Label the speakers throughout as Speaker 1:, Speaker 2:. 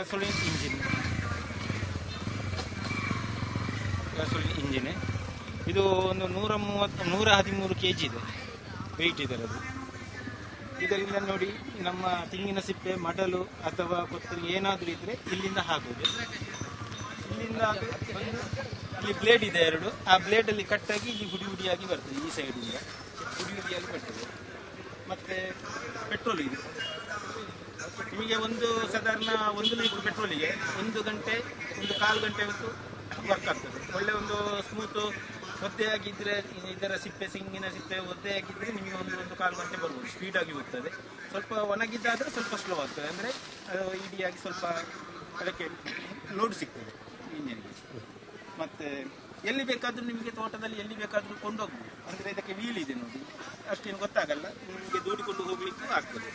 Speaker 1: Gasoline engine gasoline engine ಇದು ಒಂದು ನೂರ ಮೂವತ್ತು, ನೂರ ಹದಿಮೂರು ಕೆ ಜಿ ಇದೆ ವೆಯ್ಟ್ ಇದರದು ಇದರಿಂದ ನೋಡಿ ನಮ್ಮ ತೆಂಗಿನ ಸಿಪ್ಪೆ, ಮಡಲು ಅಥವಾ ಕೊತ್ತಲು ಏನಾದರೂ ಇದ್ದರೆ ಇಲ್ಲಿಂದ ಹಾಕೋದು. ಇಲ್ಲಿಂದ ಇಲ್ಲಿ ಬ್ಲೇಡ್ ಇದೆ ಎರಡು. ಆ ಬ್ಲೇಡಲ್ಲಿ ಕಟ್ಟಾಗಿ ಇಲ್ಲಿ ಹುಡಿ ಹುಡಿಯಾಗಿ ಬರ್ತದೆ ಈ ಸೈಡಿಂದ ಹುಡಿ ಹುಡಿಯಾಗಿ ಬರ್ತದೆ. ಮತ್ತೆ ಪೆಟ್ರೋಲ್ ಇದೆ. ನಿಮಗೆ ಒಂದು ಸಾಧಾರಣ ಒಂದು ಲೀಟರ್ ಪೆಟ್ರೋಲಿಗೆ ಒಂದು ಗಂಟೆ, ಒಂದು ಕಾಲು ಗಂಟೆ ಹೊತ್ತು ವರ್ಕ್ ಆಗ್ತದೆ. ಒಳ್ಳೆ ಒಂದು ಸ್ಮೂತು ಒದ್ದೆಯಾಗಿದ್ದರೆ ಇದರ ಸಿಪ್ಪೆ, ಸಿಂಗಿನ ಸಿಪ್ಪೆ ಒದ್ದೆಯಾಗಿದ್ದರೆ ನಿಮಗೆ ಒಂದು ಒಂದು ಕಾಲು ಗಂಟೆ ಬರ್ಬೋದು ಸ್ಪೀಡಾಗಿ ಹೋಗ್ತದೆ. ಸ್ವಲ್ಪ ಒಣಗಿದ್ದಾದರೆ ಸ್ವಲ್ಪ ಸ್ಲೋ ಆಗ್ತದೆ. ಅಂದರೆ ಅದು ಇಡಿಯಾಗಿ ಸ್ವಲ್ಪ ಅದಕ್ಕೆ ಲೋಡ್ ಸಿಗ್ತದೆ ಇಂಜಿನಿಗೆ. ಮತ್ತು ಎಲ್ಲಿ ಬೇಕಾದರೂ ನಿಮಗೆ ತೋಟದಲ್ಲಿ ಎಲ್ಲಿ ಬೇಕಾದರೂ ಕೊಂಡೋಗ್ಬೋದು. ಅಂದರೆ ಇದಕ್ಕೆ ವೀಲ್ ಇದೆ ನೋಡಿ. ಅಷ್ಟೇನು ಗೊತ್ತಾಗಲ್ಲ. ನಿಮಗೆ ದೂಡಿಕೊಂಡು ಹೋಗ್ಲಿಕ್ಕೂ ಆಗ್ತದೆ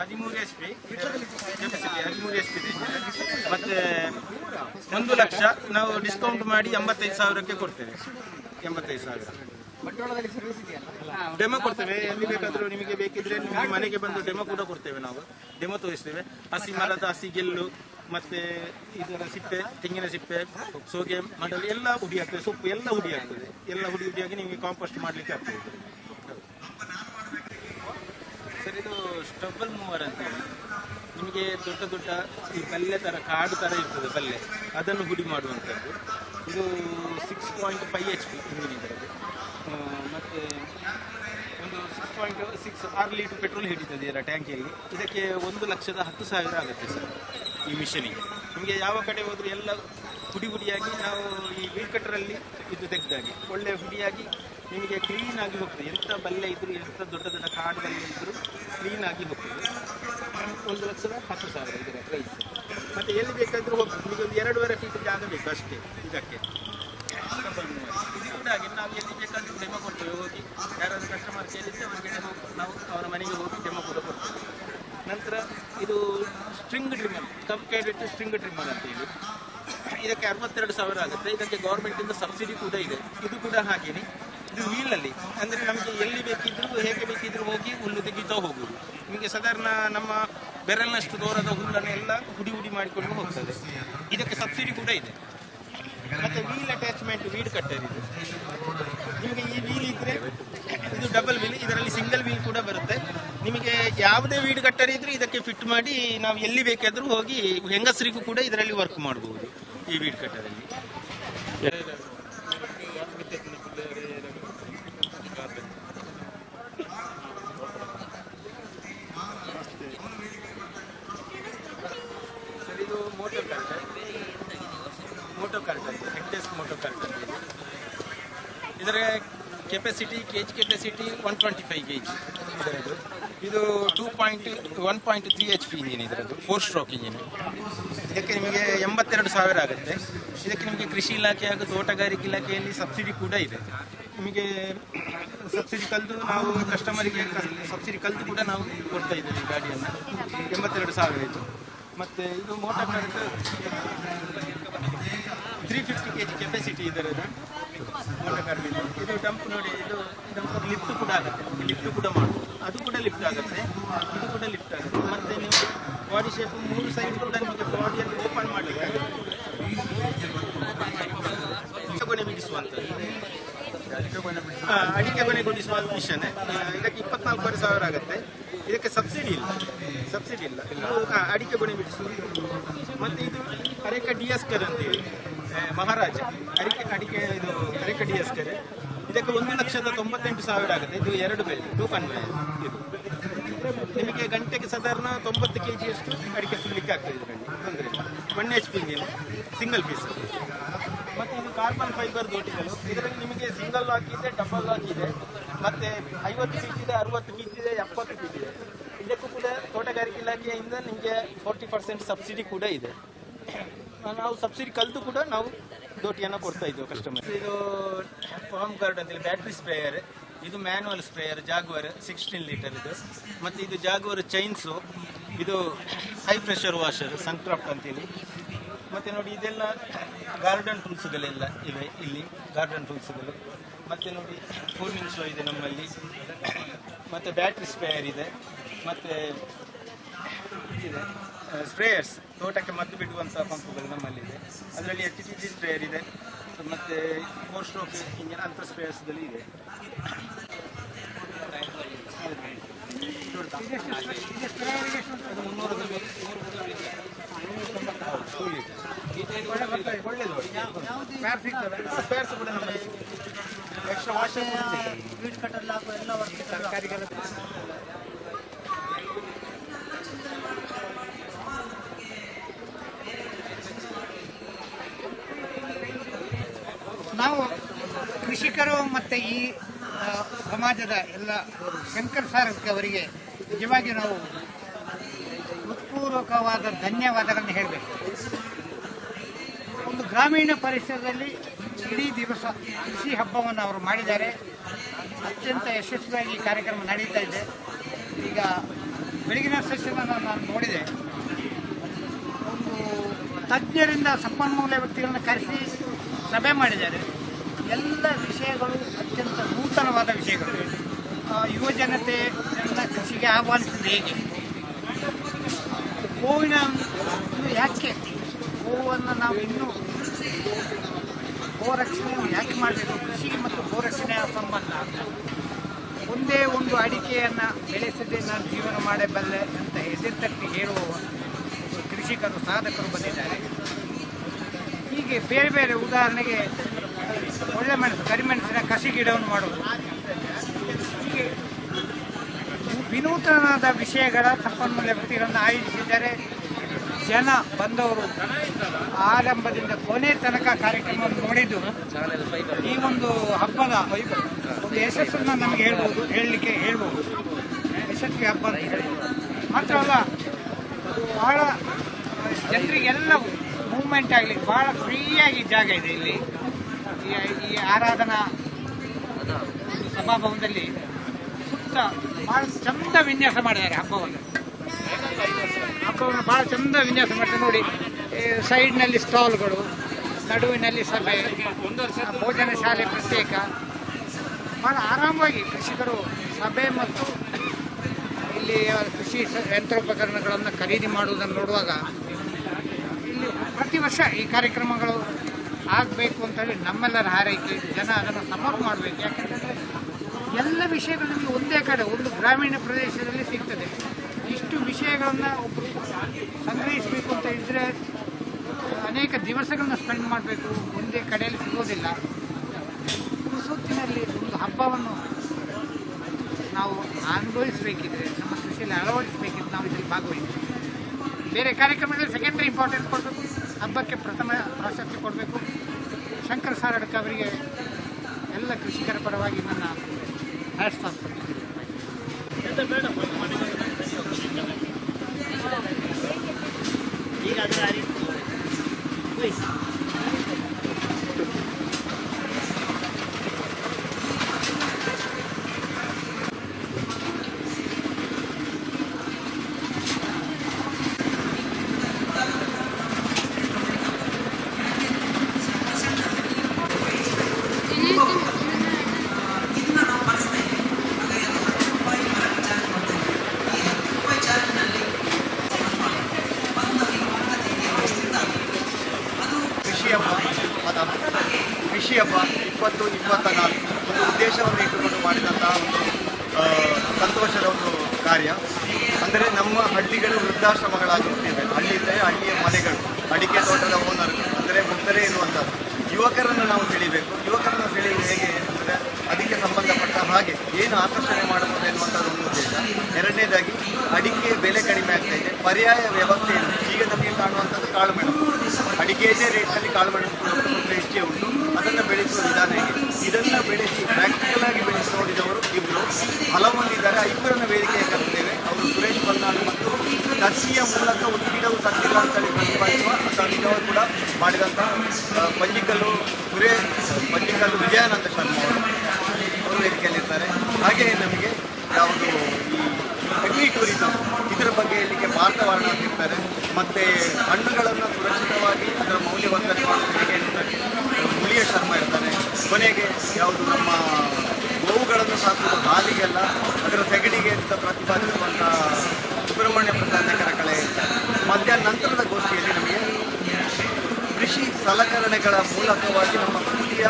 Speaker 1: ಹದಿಮೂರು ಎಚ್ ಪಿ ಹದಿಮೂರು ಎಚ್ ಪಿ ಮತ್ತೆ ಒಂದು ಲಕ್ಷ ನಾವು ಡಿಸ್ಕೌಂಟ್ ಮಾಡಿ ಎಂಬತ್ತೈದು ಸಾವಿರಕ್ಕೆ ಕೊಡ್ತೇವೆ. ಎಂಬತ್ತೈದು ಸಾವಿರ. ಡೆಮೋ ಕೊಡ್ತೇವೆ. ಎಲ್ಲಿ ಬೇಕಾದರೂ ನಿಮಗೆ ಬೇಕಿದ್ರೆ ನಿಮ್ಮ ಮನೆಗೆ ಬಂದು ಡೆಮೋ ಕೂಡ ಕೊಡ್ತೇವೆ ನಾವು. ಡೆಮೋ ತೋರಿಸ್ತೇವೆ. ಹಸಿ ಮರದ ಹಸಿ ಗೆಲ್ಲು ಮತ್ತೆ ಇದರ ಸಿಪ್ಪೆ ತೆಂಗಿನ ಸಿಪ್ಪೆ ಸೋಗೆ ಮಡಲು ಎಲ್ಲ ಹುಡಿ ಆಗ್ತದೆ. ಸೊಪ್ಪು ಎಲ್ಲ ಹುಡಿ ಆಗ್ತದೆ. ಎಲ್ಲ ಹುಡಿ ಹುಡಿಯಾಗಿ ನಿಮಗೆ ಕಾಂಪೋಸ್ಟ್ ಮಾಡಲಿಕ್ಕೆ ಆಗ್ತದೆ. ಸರ್ ಇದು ಸ್ಟಬಲ್ ಮೂವರ್ ಅಂತ ಹೇಳಿ. ನಿಮಗೆ ದೊಡ್ಡ ದೊಡ್ಡ ಈ ಪಲ್ಯ ಥರ ಕಾಡು ಥರ ಇರ್ತದೆ ಪಲ್ಯ. ಅದನ್ನು ಹುಡಿ ಮಾಡುವಂಥದ್ದು. ಇದು six point five H P engine ಇದರಲ್ಲಿ ಮತ್ತು ಒಂದು ಸಿಕ್ಸ್ ಪಾಯಿಂಟ್ ಸಿಕ್ಸ್ ಆರು ಲೀಟ್ರ್ ಪೆಟ್ರೋಲ್ ಹಿಡಿತದೆ ಇದರ ಟ್ಯಾಂಕಿಯಲ್ಲಿ ಇದಕ್ಕೆ ಒಂದು ಲಕ್ಷದ ಹತ್ತು ಸಾವಿರ ಆಗುತ್ತೆ ಸರ್ ಈ ಮಿಷನಿಗೆ ನಿಮಗೆ ಯಾವ ಕಡೆ ಹೋದರೂ ಎಲ್ಲ ಹುಡಿ ಹುಡಿಯಾಗಿ ನಾವು ಈ ವೀಲ್ ಕಟ್ಟರಲ್ಲಿ ಇದು ತೆಗೆದಾಗಿ. ಒಳ್ಳೆ ಹುಡಿಯಾಗಿ ನಿಮಗೆ ಕ್ಲೀನ್ ಆಗಿ ಹೋಗ್ತದೆ. ಎಂಥ ಬಲ್ಲೆ ಇದ್ದರೂ ಎಂಥ ದೊಡ್ಡ ದೊಡ್ಡ ಕಾಡು ಬಲ್ಲೆ ಇದ್ದರೂ ಕ್ಲೀನ್ ಆಗಿ ಹೋಗ್ತದೆ. ಒಂದು ಲಕ್ಷದ ಹತ್ತು ಸಾವಿರ ಇದರ ಪ್ರೈಸ್ ಮತ್ತು ಎಲ್ಲಿ ಬೇಕಾದರೂ ಹೋಗ್ತದೆ ನಿಮಗೆ ಒಂದು ಎರಡೂವರೆ ಫೀಟ್ ಜಾಗ ಬೇಕು ಅಷ್ಟೇ ಇದಕ್ಕೆ. ಇದು ಕೂಡ ಹಾಗೆ ನಾವು ಎಲ್ಲಿ ಬೇಕಾದರೂ ಡೆಮೋ ಕೊಡ್ತೇವೆ. ಹೋಗಿ ಯಾರಾದರೂ ಕಸ್ಟಮರ್ ಕೇಳಿದರೆ ಅವರಿಗೆ ಡೆಮೋ ನಾವು ಅವರ ಮನೆಗೆ ಹೋಗಿ ಡೆಮೋ ಕೂಡ ಕೊಡ್ತೇವೆ. ನಂತರ ಇದು string trimmer cup two string trimmer ಅಂತ ಹೇಳಿ. ಇದಕ್ಕೆ ಅರವತ್ತೆರಡು ಸಾವಿರ ಆಗುತ್ತೆ. ಇದಕ್ಕೆ ಗೌರ್ಮೆಂಟಿಂದ ಸಬ್ಸಿಡಿ ಕೂಡ ಇದೆ. ಇದು ಕೂಡ ಹಾಗೇನೆ. ಇದು ವೀಲಲ್ಲಿ ಅಂದರೆ ನಮಗೆ ಎಲ್ಲಿ ಬೇಕಿದ್ದರೂ ಹೇಗೆ ಬೇಕಿದ್ದರೂ ಹೋಗಿ ಹುಲ್ಲು ತೆಗಿತಾ ಹೋಗುವುದು ನಿಮಗೆ ಸಾಧಾರಣ ನಮ್ಮ ಬೆರಳಿನಷ್ಟು ದೂರದ ಹುಲ್ಲನ್ನು ಎಲ್ಲ ಹುಡಿ ಹುಡಿ ಮಾಡಿಕೊಂಡು ಹೋಗ್ತದೆ. ಇದಕ್ಕೆ ಸಬ್ಸಿಡಿ ಕೂಡ ಇದೆ. ಮತ್ತೆ ವೀಲ್ ಅಟ್ಯಾಚ್ಮೆಂಟ್ ವೀಡ್ ಕಟ್ಟರ್ ಇದೆ. ನಿಮಗೆ ಈ ವೀಲ್ ಇದ್ರೆ ಇದು ಡಬಲ್ ವೀಲ್ ಇದರಲ್ಲಿ ಸಿಂಗಲ್ ವೀಲ್ ಕೂಡ ಬರುತ್ತೆ. ನಿಮಗೆ ಯಾವುದೇ ವೀಡ್ ಕಟ್ಟರ್ ಇದ್ರೆ ಇದಕ್ಕೆ ಫಿಟ್ ಮಾಡಿ ನಾವು ಎಲ್ಲಿ ಬೇಕಾದರೂ ಹೋಗಿ ಹೆಂಗಸರಿಗೂ ಕೂಡ ಇದರಲ್ಲಿ ವರ್ಕ್ ಮಾಡಬಹುದು ಈ ವೀಡ್ ಕಟ್ಟರಲ್ಲಿ ಡೆಸ್ಕ್ ಮೋಟೋ ಇದರ capacity K G capacity one twenty five K G ಇದರದ್ದು. ಇದು two point one point three HP P engine ಇದರದ್ದು ಫೋರ್ ಸ್ಟ್ರೋಕ್ ಇಂಜಿನ್ ಇದಕ್ಕೆ ನಿಮಗೆ ಎಂಬತ್ತೆರಡು ಸಾವಿರ ಆಗುತ್ತೆ. ಇದಕ್ಕೆ ನಿಮಗೆ ಕೃಷಿ ಇಲಾಖೆ ಹಾಗೂ ತೋಟಗಾರಿಕೆ ಇಲಾಖೆಯಲ್ಲಿ ಸಬ್ಸಿಡಿ ಕೂಡ ಇದೆ. ನಿಮಗೆ ಸಬ್ಸಿಡಿ ಕಲಿತು ನಾವು ಕಸ್ಟಮರಿಗೆ ಸಬ್ಸಿಡಿ ಕಲಿತು ಕೂಡ ನಾವು ಕೊಡ್ತಾ ಇದ್ದೇವೆ ಗಾಡಿಯನ್ನು. ಎಂಬತ್ತೆರಡು ಸಾವಿರ ಇದು ಮತ್ತು ಇದು motor three fifty K G capacity ಇದರದ motor ಇದು ಡಂಪ್ ನೋಡಿ ಇದು ಡಂಪ್ ಲಿಫ್ಟ್ ಕೂಡ ಆಗುತ್ತೆ. ಲಿಫ್ಟ್ ಕೂಡ ಮಾಡ್ಬೋದು. ಅದು ಕೂಡ ಲಿಫ್ಟ್ ಆಗುತ್ತೆ. ಇದು ಕೂಡ ಲಿಫ್ಟ್ ಆಗುತ್ತೆ. ಮತ್ತೆ ನೀವು ಬಾಡಿ ಶೇಪ್ ಮೂರು ಸೈಡ್ ಕೂಡ ನಿಮಗೆ ಬಾಡಿಯನ್ನು ಓಪನ್ ಮಾಡಲಿಕ್ಕೆ ಗೊನೆ ಬಿಡಿಸುವಂಥದ್ದು. ಅಡಿಕೆ ಕೊನೆ ಗುಡಿಸುವ ಮಿಷನ್ ಇದಕ್ಕೆ ಇಪ್ಪತ್ನಾಲ್ಕೂವರೆ ಸಾವಿರ ಆಗುತ್ತೆ. ಇದಕ್ಕೆ ಸಬ್ಸಿಡಿ ಇಲ್ಲ. ಸಬ್ಸಿಡಿ ಇಲ್ಲ. ಅಡಿಕೆ ಕೊನೆ ಬಿಡಿಸುವುದು. ಮತ್ತೆ ಇದು ಅರೇಕ ಡಿಯಸ್ಕರ್ ಅಂತೇಳಿ ಆ, ಮಹಾರಾಜ, ಅಡಿಕೆ ಅಡಿಕೆ ಇದು ಕರಿಕಡಿ ಅಷ್ಟೇ ಇದಕ್ಕೆ ಒಂದು ಲಕ್ಷದ ತೊಂಬತ್ತೆಂಟು ಸಾವಿರ ಆಗುತ್ತೆ. ಇದು ಎರಡು ಬೆಲೆ ಟೂ ಕನ್ವೆ. ಇದು ನಿಮಗೆ ಗಂಟೆಗೆ ಸಾಧಾರಣ ತೊಂಬತ್ತು ಕೆ ಜಿಯಷ್ಟು ಅಡಿಕೆ ಸುಲಿಕ್ಕೆ ಆಗ್ತದೆ ಇಲ್ಲ. One H P engine single piece ಮತ್ತು ಇದು ಕಾರ್ಬನ್ ಫೈಬರ್ ದೋಟಿಗಳು. ಇದರಲ್ಲಿ ನಿಮಗೆ ಸಿಂಗಲ್ ಲಾಕ್ ಇದೆ ಡಬಲ್ ಲಾಕ್ ಇದೆ ಮತ್ತು ಐವತ್ತು ಫೀಟ್ ಇದೆ, ಅರವತ್ತು ಫೀಟ್ ಇದೆ, ಎಪ್ಪತ್ತು ಫೀಟ್ ಇದೆ. ಇದಕ್ಕೂ ಕೂಡ ತೋಟಗಾರಿಕೆ ಇಲಾಖೆಯಿಂದ ನಿಮಗೆ ಫೋರ್ಟಿ ಪರ್ಸೆಂಟ್ ಸಬ್ಸಿಡಿ ಕೂಡ ಇದೆ. ನಾವು ಸಬ್ಸಿಡಿ ಕಲಿತು ಕೂಡ ನಾವು ದೋಟಿಯನ್ನು ಕೊಡ್ತಾ ಇದ್ದೇವೆ ಕಸ್ಟಮರ್ ಇದು ಫಾರ್ಮ್ ಗಾರ್ಡ್ ಅಂತೇಳಿ ಬ್ಯಾಟ್ರಿ ಸ್ಪ್ರೇಯರ್ ಇದು manual sprayer Jaguar sixteen litre ಇದು. ಮತ್ತು ಇದು ಜಾಗುವರ್ ಚೈನ್ಸು ಇದು ಹೈ ಪ್ರೆಷರ್ ವಾಷರ್ ಸನ್ಕ್ರಾಫ್ಟ್ ಅಂತೇಳಿ ಮತ್ತು ನೋಡಿ ಇದೆಲ್ಲ ಗಾರ್ಡನ್ ಟೂಲ್ಸ್ಗಳೆಲ್ಲ ಇವೆ ಇಲ್ಲಿ ಗಾರ್ಡನ್ ಟೂಲ್ಸ್ಗಳು ಮತ್ತು ನೋಡಿ ಕೂಲಿಂಗ್ ಶೋ ಇದೆ ನಮ್ಮಲ್ಲಿ. ಮತ್ತು ಬ್ಯಾಟ್ರಿ ಸ್ಪ್ರೇಯರ್ ಇದೆ. ಮತ್ತು ಇದೆ ಸ್ಪ್ರೇಯರ್ಸ್ ತೋಟಕ್ಕೆ ಮದ್ದು ಬಿಡುವಂಥ ನಮ್ಮಲ್ಲಿ ಇದೆ ಅದರಲ್ಲಿ ಎಚ್ ಟಿ ಜಿ ಸ್ಪ್ರೇಯರ್ ಇದೆ. ಮತ್ತು ಫೋರ್ ಸ್ಟ್ರೋಕ್ ಇಂಜಿನ್ ಅಂಥ ಸ್ಪ್ರೇಯರ್ಸ್ಗಳು ಇದೆ. ಒಳ್ಳೆಯದು ಸ್ಪೇರ್ಸ್ ಕೂಡ ನಮ್ಮಲ್ಲಿ ಎಕ್ಸ್ಟ್ರಾ ವಾಷರ್
Speaker 2: ಸ್ವೀಟ್ ಕಟ್ಟರ್ ಹಾಕುವ ಎಲ್ಲ ವರ್ಕ್
Speaker 1: ತರಕಾರಿಗಳ
Speaker 2: ನಾವು ಕೃಷಿಕರು ಈ ಸಮಾಜದ ಎಲ್ಲ ಶಂಕರ್ ಸರ್ ಅವರಿಗೆ ನಿಜವಾಗಿ ನಾವು ಹೃತ್ಪೂರ್ವಕವಾದ ಧನ್ಯವಾದಗಳನ್ನು ಹೇಳಬೇಕು. ಒಂದು ಗ್ರಾಮೀಣ ಪರಿಸರದಲ್ಲಿ ಇಡೀ ದಿವಸ ಕೃಷಿ ಹಬ್ಬವನ್ನು ಅವರು ಮಾಡಿದ್ದಾರೆ. ಅತ್ಯಂತ ಯಶಸ್ವಿಯಾಗಿ ಕಾರ್ಯಕ್ರಮ ನಡೀತಾ ಇದೆ. ಈಗ ಬೆಳಗಿನ ಸಸ್ಯವನ್ನು ನಾನು ನೋಡಿದೆ. ಒಂದು ತಜ್ಞರಿಂದ ಸಂಪನ್ಮೂಲ ವ್ಯಕ್ತಿಗಳನ್ನು ಕರೆಸಿ ಸಭೆ ಮಾಡಿದ್ದಾರೆ. ಎಲ್ಲ ವಿಷಯಗಳು ಅತ್ಯಂತ ನೂತನವಾದ ವಿಷಯಗಳು. ಯುವ ಎಲ್ಲ ಕೃಷಿಗೆ ಆಹ್ವಾನಿಸಿದ ಹೇಗೆ? ಗೋವಿನ ಯಾಕೆ? ಗೋವನ್ನು ನಾವು ಇನ್ನೂ ಗೋರಕ್ಷಣೆ ಯಾಕೆ ಮಾಡಬೇಕು? ಕೃಷಿಗೆ ಮತ್ತು ಗೋರಕ್ಷಣೆಯ ಸಂಬಂಧ. ಒಂದೇ ಒಂದು ಅಡಿಕೆಯನ್ನು ಬೆಳೆಸದೆ ನಾನು ಜೀವನ ಮಾಡಬಲ್ಲೆ ಅಂತ ಎದೆತಟ್ಟಿ ಹೇಳುವ ಕೃಷಿಕರು, ಸಾಧಕರು ಬಂದಿದ್ದಾರೆ. ಹೀಗೆ ಬೇರೆ ಬೇರೆ ಉದಾಹರಣೆಗೆ ಒಳ್ಳೆ ಮೆಣಸು ಕರಿಮೆಣಸಿನ ಕಸಿ ಗಿಡವನ್ನು ಮಾಡುವುದು. ಹೀಗೆ ವಿನೂತನವಾದ ವಿಷಯಗಳ ಸಂಪನ್ಮೂಲ ವ್ಯಕ್ತಿಗಳನ್ನು ಆಯೋಜಿಸಿದ್ದಾರೆ. ಜನ ಬಂದವರು ಆರಂಭದಿಂದ ಕೊನೆ ತನಕ ಕಾರ್ಯಕ್ರಮವನ್ನು ನೋಡಿದ್ದು ಈ ಒಂದು ಹಬ್ಬದ ಒಂದು ಯಶಸ್ಸನ್ನು ನಮಗೆ ಹೇಳ್ಬೋದು, ಹೇಳಲಿಕ್ಕೆ ಹೇಳ್ಬೋದು. ಯಶಸ್ವಿ ಹಬ್ಬ ಅಂತ ಅಲ್ಲ ಮಾತ್ರವಲ್ಲ, ಬಹಳ ಜನರಿಗೆಲ್ಲ ಮೂವ್ಮೆಂಟ್ ಆಗಲಿ, ಬಹಳ ಫ್ರೀಯಾಗಿ ಜಾಗ ಇದೆ ಇಲ್ಲಿ. ಈ- ಆರಾಧನಾ ಸಭಾಭವನದಲ್ಲಿ ಸುತ್ತ ಬಹಳ ಚಂದ ವಿನ್ಯಾಸ ಮಾಡಿದ್ದಾರೆ ಹಬ್ಬವನ್ನು. ಹಬ್ಬವನ್ನು ಬಹಳ ಚಂದ ವಿನ್ಯಾಸ ಮಾಡ್ತಾರೆ. ನೋಡಿ ಸೈಡ್ನಲ್ಲಿ ಸ್ಟಾಲ್ಗಳು, ನಡುವಿನಲ್ಲಿ ಸಭೆ, ಭೋಜನ ಶಾಲೆ ಪ್ರತ್ಯೇಕ. ಬಹಳ ಆರಾಮವಾಗಿ ಕೃಷಿಕರು ಸಭೆ ಮತ್ತು ಇಲ್ಲಿ ಕೃಷಿ ಯಂತ್ರೋಪಕರಣಗಳನ್ನು ಖರೀದಿ ಮಾಡುವುದನ್ನು ನೋಡುವಾಗ ಇಲ್ಲಿ ಪ್ರತಿ ವರ್ಷ ಈ ಕಾರ್ಯಕ್ರಮಗಳು ಆಗಬೇಕು ಅಂತೇಳಿ ನಮ್ಮೆಲ್ಲರ ಹಾರೈಕೆ, ಜನ ಅದನ್ನು ಸಪೋರ್ಟ್ ಮಾಡಬೇಕು. ಯಾಕೆಂತಂದರೆ ಎಲ್ಲ ವಿಷಯಗಳು ನಮಗೆ ಒಂದೇ ಕಡೆ, ಒಂದು ಗ್ರಾಮೀಣ ಪ್ರದೇಶದಲ್ಲಿ ಸಿಗ್ತದೆ. ಇಷ್ಟು ವಿಷಯಗಳನ್ನು ಒಬ್ಬರು ಸಂಗ್ರಹಿಸಬೇಕು ಅಂತ ಇದ್ದರೆ ಅನೇಕ ದಿವಸಗಳನ್ನ ಸ್ಪೆಂಡ್ ಮಾಡಬೇಕು. ಒಂದೇ ಕಡೆಯಲ್ಲಿ ಸಿಗೋದಿಲ್ಲ. ಸುತ್ತಿನಲ್ಲಿ ಒಂದು ಹಬ್ಬವನ್ನು ನಾವು ಅನುಭವಿಸಬೇಕಿದ್ರೆ, ನಮ್ಮ ಕೃಷಿಯಲ್ಲಿ ಅಳವಡಿಸಬೇಕಿದ್ರೆ ನಾವು ಇದರಲ್ಲಿ ಭಾಗವಹಿಸ್ತೀವಿ ಬೇರೆ ಕಾರ್ಯಕ್ರಮದಲ್ಲಿ ಸೆಕೆಂಡ್ರಿ ಇಂಪಾರ್ಟೆಂಟ್ ಕೊಡಬೇಕು. ಹಬ್ಬಕ್ಕೆ ಪ್ರಥಮ ಪ್ರಾಶಸ್ತ್ಯ ಕೊಡಬೇಕು. ಶಂಕರ ಸಾರಡ್ಕ ಅವರಿಗೆ ಎಲ್ಲ ಕೃಷಿಕರ ಪರವಾಗಿ ನನ್ನ ಹ್ಯಾಟ್ಸ್ ಆಫ್
Speaker 3: ಹಳ್ಳಿಗಳು ವೃದ್ಧಾಶ್ರಮಗಳಾಗುತ್ತಿವೆ ಸಲಕರಣೆಗಳ ಮೂಲಕವಾಗಿ ನಮ್ಮ ಕೂಲಿಯ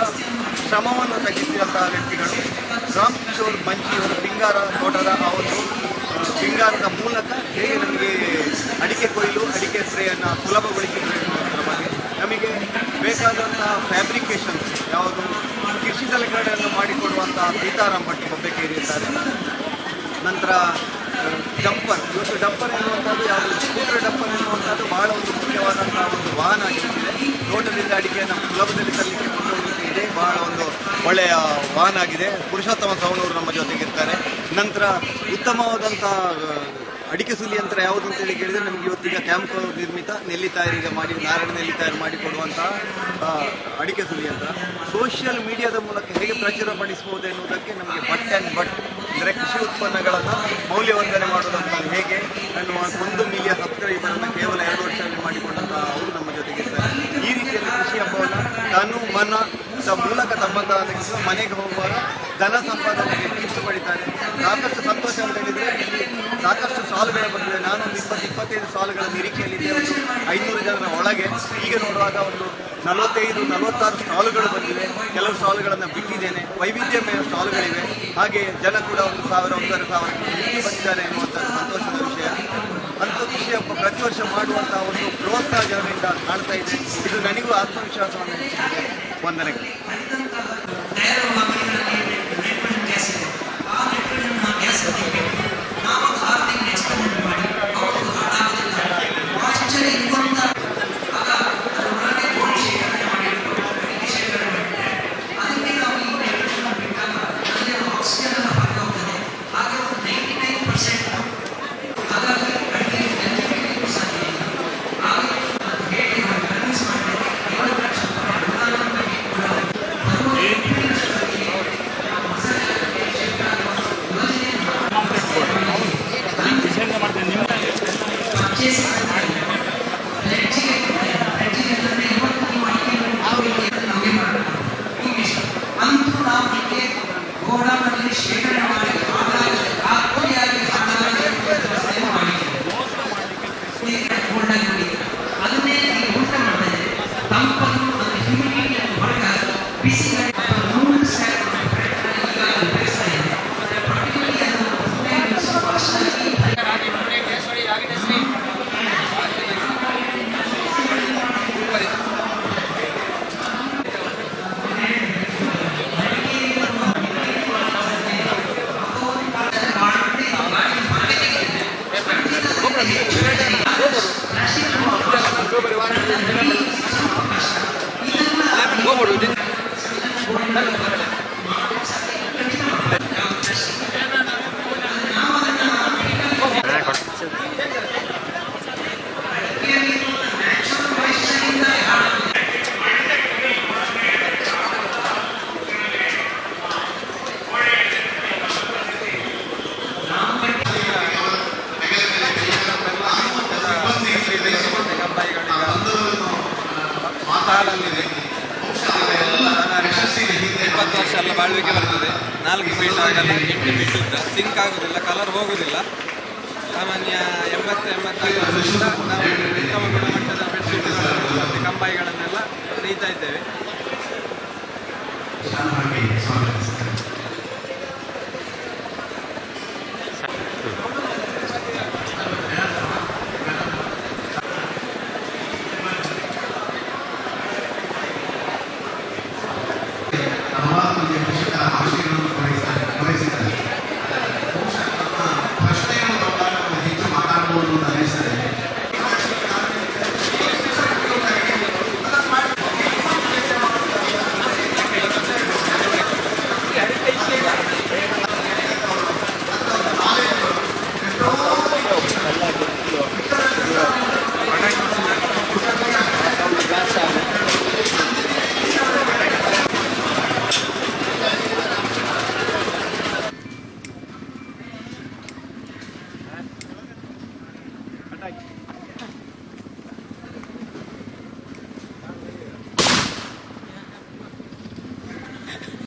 Speaker 3: ಶ್ರಮವನ್ನು ತಗ್ಗಿಸಿದಂತಹ ವ್ಯಕ್ತಿಗಳು ರಾಮ್ ಕಿಶೋರ್ ಮಂಚಿಯವರು ಬಿಂಗಾರ ತೋಟದ ಆ ಒಂದು ಬಿಂಗಾರದ ಮೂಲಕ ಹೇಗೆ ನಮಗೆ ಅಡಿಕೆ ಕೊಯ್ಲು, ಅಡಿಕೆ ಸ್ಪ್ರೇಯನ್ನು ಸುಲಭಗೊಳಿಸಿದ್ರು ಎನ್ನುವುದರ ಬಗ್ಗೆ ನಮಗೆ ಬೇಕಾದಂತಹ ಫ್ಯಾಬ್ರಿಕೇಶನ್ ಯಾವುದು ಕೃಷಿ ಸಲಕರಣೆಯನ್ನು ಮಾಡಿಕೊಡುವಂತಹ ಸೀತಾರಾಮ್ ಭಟ್ ಬೊಬ್ಬೆಕೇರಿ ಇದ್ದಾರೆ ನಂತರ ಡಂಪರ್ ಇವತ್ತು ಡಂಪರ್ ಎನ್ನುವಂಥದ್ದು ಯಾವುದು? ಸ್ಕೂಟರ್ ಡಂಪರ್ ಎನ್ನುವಂಥದ್ದು ಬಹಳ ಒಂದು ಮುಖ್ಯವಾದಂತಹ ಒಂದು ವಾಹನ ಆಗಿರುತ್ತದೆ ತೋಟದಿಂದ ಅಡಿಕೆಯನ್ನು ಸುಲಭದಲ್ಲಿ ತರಲಿಕ್ಕೆ ಮುಂದುವರಿಕೆ ಇದೆ. ಬಹಳ ಒಂದು ಒಳ್ಳೆಯ ವಾಹನ ಆಗಿದೆ. ಪುರುಷೋತ್ತಮ ಸವಣೂರು ನಮ್ಮ ಜೊತೆಗಿರ್ತಾರೆ ನಂತರ ಉತ್ತಮವಾದಂಥ ಅಡಿಕೆ ಸುಲಿ ಯಂತ್ರ ಯಾವುದು ಅಂತೇಳಿ ಕೇಳಿದರೆ ನಮಗೆ ಇವತ್ತೀಗ ಕ್ಯಾಂಪ್ ನಿರ್ಮಿತ ನೆಲ್ಲಿ ತಯಾರಿಗೆ ಮಾಡಿ, ನಾರಾಯಣ ನೆಲ್ಲಿ ತಯಾರು ಮಾಡಿ ಕೊಡುವಂತಹ ಅಡಿಕೆ ಸುಲಿ ಯಂತ್ರ. ಸೋಷಿಯಲ್ ಮೀಡಿಯಾದ ಮೂಲಕ ಹೇಗೆ ಪ್ರಚುರಪಡಿಸಬಹುದು ಎನ್ನುವುದಕ್ಕೆ ನಮಗೆ ಬಟ್ ಆ್ಯಂಡ್ ಬಟ್, ಅಂದರೆ ಕೃಷಿ ಉತ್ಪನ್ನಗಳನ್ನು ಮೌಲ್ಯವರ್ಧನೆ ಮಾಡುವುದಂತ ಹೇಗೆ ಅನ್ನುವ ಒಂದು ಮಿಲಿಯನ್ ಸಬ್ಸ್ಕ್ರೈಬರನ್ನು ಮನೆಗೆ ಹೋಗುವಾಗ ಧನ ಸಂಪಾದನೆಗೆ ಇಷ್ಟು ಪಡಿತಾರೆ ಸಾಕಷ್ಟು ಸಂತೋಷ ಅಂತ ಹೇಳಿದರೆ ಇಲ್ಲಿ ಸಾಕಷ್ಟು ಸಾಲುಗಳು ಬಂದಿದೆ ನಾನು ಇಪ್ಪತ್ತು, ಇಪ್ಪತ್ತೈದು ಸಾಲುಗಳ ನಿರೀಕ್ಷೆಯಲ್ಲಿದೆ ಒಂದು ಐನೂರು ಜನರ ಒಳಗೆ. ಈಗ ನೋಡುವಾಗ ಒಂದು ನಲವತ್ತೈದು, ನಲವತ್ತಾರು ಸಾಲುಗಳು ಬಂದಿವೆ. ಕೆಲವು ಸ್ಟಾಲ್ಗಳನ್ನು ಬಿಟ್ಟಿದ್ದೇನೆ. ವೈವಿಧ್ಯಮಯ ಸಾಲುಗಳಿವೆ. ಹಾಗೆ ಜನ ಕೂಡ ಒಂದು ಸಾವಿರ, ಒಂದೂವರೆ ಸಾವಿರ ಬಂದಿದ್ದಾರೆ ಎನ್ನುವಂಥ ಸಂತೋಷದ ವಿಷಯ. ಅಂಥ ವಿಷಯ ಪ್ರತಿ ವರ್ಷ ಮಾಡುವಂಥ ಒಂದು ಪ್ರೋತ್ಸಾಹ ಜನರಿಂದ ಕಾಣ್ತಾ ಇದೆ. ಇದು ನನಗೂ ಆತ್ಮವಿಶ್ವಾಸವನ್ನು ಹೆಚ್ಚಿಸಿದೆ ವಂದನೆಗಳು. ಕಂಬಾಯಿಗಳನ್ನೆಲ್ಲ ನೇಯ್ತಾ ಇದ್ದೇವೆ.